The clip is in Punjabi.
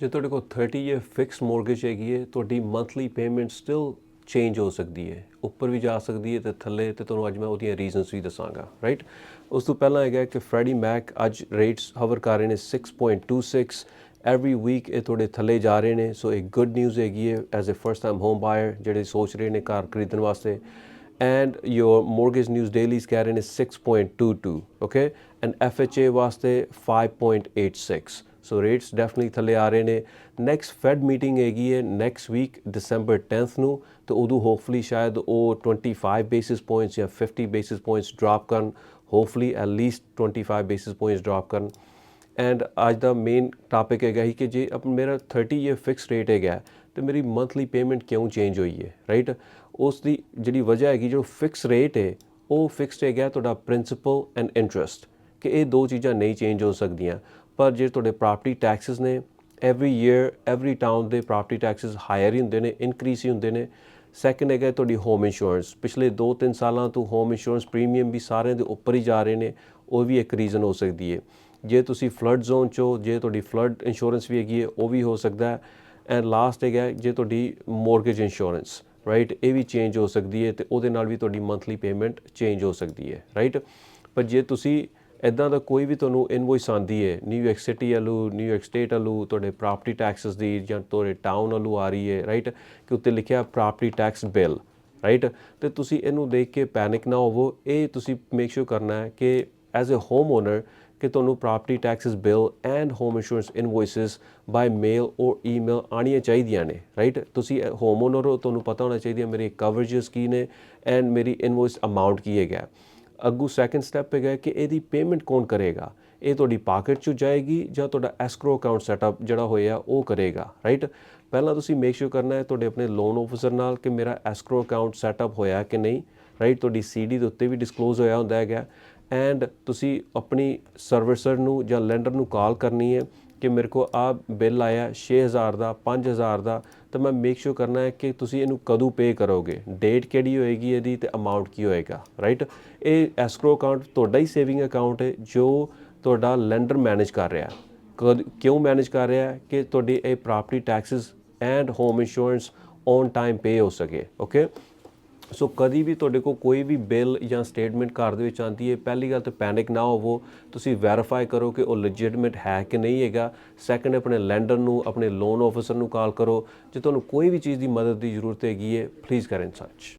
ਜੇ ਤੁਹਾਡੇ ਕੋਲ 30 ਇਅਰ ਫਿਕਸ ਮੋਰਗੇਜ ਹੈਗੀ ਹੈ, ਤੁਹਾਡੀ ਮੰਥਲੀ ਪੇਮੈਂਟ ਸਟਿਲ ਚੇਂਜ ਹੋ ਸਕਦੀ ਹੈ। ਉੱਪਰ ਵੀ ਜਾ ਸਕਦੀ ਹੈ ਤੇ ਥੱਲੇ ਤੇ ਤੁਹਾਨੂੰ ਅੱਜ ਮੈਂ ਉਹਦੀਆਂ ਰੀਜ਼ਨਸ ਵੀ ਦੱਸਾਂਗਾ ਰਾਈਟ ਉਸ ਤੋਂ ਪਹਿਲਾਂ ਹੈਗਾ ਕਿ ਫਰੈਡੀ ਮੈਕ ਅੱਜ ਰੇਟਸ ਹਵਰ ਕਰ ਰਹੇ ਨੇ 6.26 ਐਵਰੀ ਵੀਕ ਇਹ ਤੁਹਾਡੇ ਥੱਲੇ ਜਾ ਰਹੇ ਨੇ ਸੋ ਇੱਕ ਗੁੱਡ ਨਿਊਜ਼ ਹੈਗੀ ਹੈ as a first time home buyer ਜਿਹੜੇ ਸੋਚ ਰਹੇ ਨੇ ਘਰ ਖਰੀਦਣ ਵਾਸਤੇ। And your mortgage news dailies ਕਹਿ ਰਹੇ ਨੇ 6.22 okay? And FHA ਵਾਸਤੇ 5.86 ਸੋ ਰੇਟਸ definitely ਥੱਲੇ ਆ ਰਹੇ ਨੇ ਨੈਕਸਟ fed ਮੀਟਿੰਗ ਹੈਗੀ ਹੈ ਨੈਕਸਟ ਵੀਕ december 10th ਨੂੰ ਤੇ ਉਦੋਂ hopefully ਸ਼ਾਇਦ ਉਹ 25 ਬੇਸਿਸ ਪੁਆਇੰਟਸ ਜਾਂ 50 ਬੇਸਿਸ ਪੁਆਇੰਟਸ drop ਕਰਨ hopefully at least 25 basis points drop ਕਰਨ ਐਂਡ ਅੱਜ ਦਾ ਮੇਨ ਟਾਪਿਕ ਹੈਗਾ ਹੀ ਕਿ ਜੇ ਅਪ ਮੇਰਾ 30 ਇਅਰ ਫਿਕਸ ਰੇਟ ਹੈਗਾ ਤੇ ਮੇਰੀ ਮੰਥਲੀ ਪੇਮੈਂਟ ਕਿਉਂ ਚੇਂਜ ਹੋਈ ਹੈ ਰਾਈਟ ਉਸ ਦੀ ਜਿਹੜੀ ਵਜ੍ਹਾ ਹੈਗੀ ਜੋ ਫਿਕਸ ਰੇਟ ਹੈ ਉਹ ਫਿਕਸਡ ਹੈਗਾ ਤੁਹਾਡਾ ਪ੍ਰਿੰਸੀਪਲ ਐਂਡ ਇੰਟਰਸਟ ਕਿ ਇਹ ਦੋ ਚੀਜ਼ਾਂ ਨਹੀਂ ਚੇਂਜ ਹੋ ਸਕਦੀਆਂ ਪਰ ਜੇ ਤੁਹਾਡੇ ਪ੍ਰਾਪਰਟੀ ਟੈਕਸਸ ਨੇ ਐਵਰੀ ਈਅਰ ਐਵਰੀ ਟਾਊਨ ਦੇ ਪ੍ਰਾਪਰਟੀ ਟੈਕਸਸ ਹਾਇਰ ਹੀ ਹੁੰਦੇ ਨੇ ਇਨਕਰੀਸ ਹੀ ਹੁੰਦੇ ਨੇ। ਸੈਕੰਡ ਹੈਗਾ ਤੁਹਾਡੀ ਹੋਮ ਇੰਸ਼ੋਰੈਂਸ ਪਿਛਲੇ 2-3 ਸਾਲਾਂ ਤੋਂ ਹੋਮ ਇੰਸ਼ੋਰੈਂਸ ਪ੍ਰੀਮੀਅਮ ਵੀ ਸਾਰਿਆਂ ਦੇ ਉੱਪਰ ਹੀ ਜਾ ਰਹੇ ਨੇ, ਉਹ ਵੀ ਇੱਕ ਰੀਜ਼ਨ ਹੋ ਸਕਦੀ ਹੈ। ਜੇ ਤੁਸੀਂ ਫਲੱਡ ਜ਼ੋਨ ਚੋ, ਜੇ ਤੁਹਾਡੀ ਫਲੱਡ ਇੰਸ਼ੋਰੈਂਸ ਵੀ ਹੈਗੀ ਹੈ, ਉਹ ਵੀ ਹੋ ਸਕਦਾ ਹੈ। ਐਂਡ ਲਾਸਟ ਹੈਗਾ, ਜੇ ਤੁਹਾਡੀ ਮੋਰਗੇਜ ਇੰਸ਼ੋਰੈਂਸ ਰਾਈਟ ਇਹ ਵੀ ਚੇਂਜ ਹੋ ਸਕਦੀ ਹੈ ਤੇ ਉਹਦੇ ਨਾਲ ਵੀ ਤੁਹਾਡੀ ਮੰਥਲੀ ਪੇਮੈਂਟ ਚੇਂਜ ਹੋ ਸਕਦੀ ਹੈ ਰਾਈਟ ਪਰ ਜੇ ਤੁਸੀਂ ਇਦਾਂ ਦਾ ਕੋਈ ਵੀ ਤੁਹਾਨੂੰ ਇਨਵੋਇਸ ਆਂਦੀ ਹੈ ਨਿਊਯਾਰਕ ਸਿਟੀ ਵੱਲੋਂ ਨਿਊਯਾਰਕ ਸਟੇਟ ਵੱਲੋਂ ਤੁਹਾਡੇ ਪ੍ਰਾਪਰਟੀ ਟੈਕਸਸ ਦੀ ਜਾਂ ਤੁਹਾਡੇ ਟਾਊਨ ਵੱਲੋਂ ਆ ਰਹੀ ਹੈ ਰਾਈਟ ਕਿ ਉੱਤੇ ਲਿਖਿਆ ਪ੍ਰਾਪਰਟੀ ਟੈਕਸ ਬਿੱਲ ਰਾਈਟ ਤੇ ਤੁਸੀਂ ਇਹਨੂੰ ਦੇਖ ਕੇ ਪੈਨਿਕ ਨਾ ਹੋਵੋ। ਇਹ ਤੁਸੀਂ ਮੇਕ ਸ਼ੋਰ ਕਰਨਾ ਹੈ ਕਿ ਐਜ਼ ਅ ਹੋਮ ਓਨਰ ਕਿ ਤੁਹਾਨੂੰ property taxes bill and home insurance invoices by mail or email ਆਣੀਆਂ ਚਾਹੀਦੀਆਂ ਨੇ ਰਾਈਟ ਤੁਸੀਂ ਹੋਮ ਓਨਰ ਹੋ, ਤੁਹਾਨੂੰ ਪਤਾ ਹੋਣਾ ਚਾਹੀਦਾ ਮੇਰੀ ਕਵਰੇजेस ਕੀ ਨੇ ਐਂਡ ਮੇਰੀ ਇਨਵੋਇਸ ਅਮਾਉਂਟ ਕੀ ਹੈਗਾ। ਅੱਗੂ ਸੈਕੰਡ ਸਟੈਪ ਹੈਗਾ ਕਿ ਇਹਦੀ ਪੇਮੈਂਟ ਕੌਣ ਕਰੇਗਾ? ਇਹ ਤੁਹਾਡੀ ਪਾਕਟ ਚੋਂ ਜਾਏਗੀ ਜਾਂ ਤੁਹਾਡਾ ਐਸਕਰੋ ਅਕਾਊਂਟ ਸੈਟਅਪ ਜਿਹੜਾ ਹੋਇਆ ਉਹ ਕਰੇਗਾ ਰਾਈਟ ਪਹਿਲਾਂ ਤੁਸੀਂ ਮੇਕ ਸ਼ੋਰ ਕਰਨਾ ਹੈ ਤੁਹਾਡੇ ਆਪਣੇ ਲੋਨ ਆਫੀਸਰ ਨਾਲ ਕਿ ਮੇਰਾ ਐਸਕਰੋ ਅਕਾਊਂਟ ਸੈਟਅਪ ਹੋਇਆ ਕਿ ਨਹੀਂ ਰਾਈਟ ਤੁਹਾਡੀ ਸੀਡੀ ਦੇ ਉੱਤੇ ਵੀ ਡਿਸਕਲੋਜ਼ ਹੋਇਆ ਹੁੰਦਾ ਹੈਗਾ। ਐਂਡ ਤੁਸੀਂ ਆਪਣੀ ਸਰਵਿਸਰ ਨੂੰ ਜਾਂ ਲੈਂਡਰ ਨੂੰ ਕਾਲ ਕਰਨੀ ਹੈ ਕਿ ਮੇਰੇ ਕੋ ਆ ਬਿੱਲ ਆਇਆ 6000 ਦਾ 5000 ਦਾ ਤਾਂ ਮੈਂ ਮੇਕ ਸ਼ੋਰ ਕਰਨਾ ਹੈ ਕਿ ਤੁਸੀਂ ਇਹਨੂੰ ਕਦੋਂ ਪੇ ਕਰੋਗੇ? ਡੇਟ ਕਿਹੜੀ ਹੋਏਗੀ ਇਹਦੀ ਤੇ ਅਮਾਉਂਟ ਕੀ ਹੋਏਗਾ ਰਾਈਟ ਇਹ ਐਸਕਰੋ ਅਕਾਊਂਟ ਤੁਹਾਡਾ ਹੀ ਸੇਵਿੰਗ ਅਕਾਊਂਟ ਹੈ ਜੋ ਤੁਹਾਡਾ ਲੈਂਡਰ ਮੈਨੇਜ ਕਰ ਰਿਹਾ ਕਦ- ਕਿਉਂ ਮੈਨੇਜ ਕਰ ਰਿਹਾ ਕਿ ਤੁਹਾਡੀ ਇਹ property taxes and home insurance on time pay ਹੋ ਸਕੇ ਓਕੇ ਸੋ ਕਦੀ ਵੀ ਤੁਹਾਡੇ ਕੋਲ ਕੋਈ ਵੀ ਬਿੱਲ ਜਾਂ ਸਟੇਟਮੈਂਟ ਘਰ ਦੇ ਵਿੱਚ ਆਂਦੀ ਹੈ, ਪਹਿਲੀ ਗੱਲ ਤਾਂ ਪੈਨਿਕ ਨਾ ਹੋਵੋ। ਤੁਸੀਂ ਵੈਰੀਫਾਈ ਕਰੋ ਕਿ ਉਹ ਲੈਜਿਟਿਮੇਟ ਹੈ ਕਿ ਨਹੀਂ ਹੈਗਾ। ਸੈਕੰਡ ਆਪਣੇ ਲੈਂਡਰ ਨੂੰ, ਆਪਣੇ ਲੋਨ ਆਫੀਸਰ ਨੂੰ ਕਾਲ ਕਰੋ। ਜੇ ਤੁਹਾਨੂੰ ਕੋਈ ਵੀ ਚੀਜ਼ ਦੀ ਮਦਦ ਦੀ ਜ਼ਰੂਰਤ ਹੈਗੀ ਹੈ ਪਲੀਜ਼ ਕਰੇ ਇਨ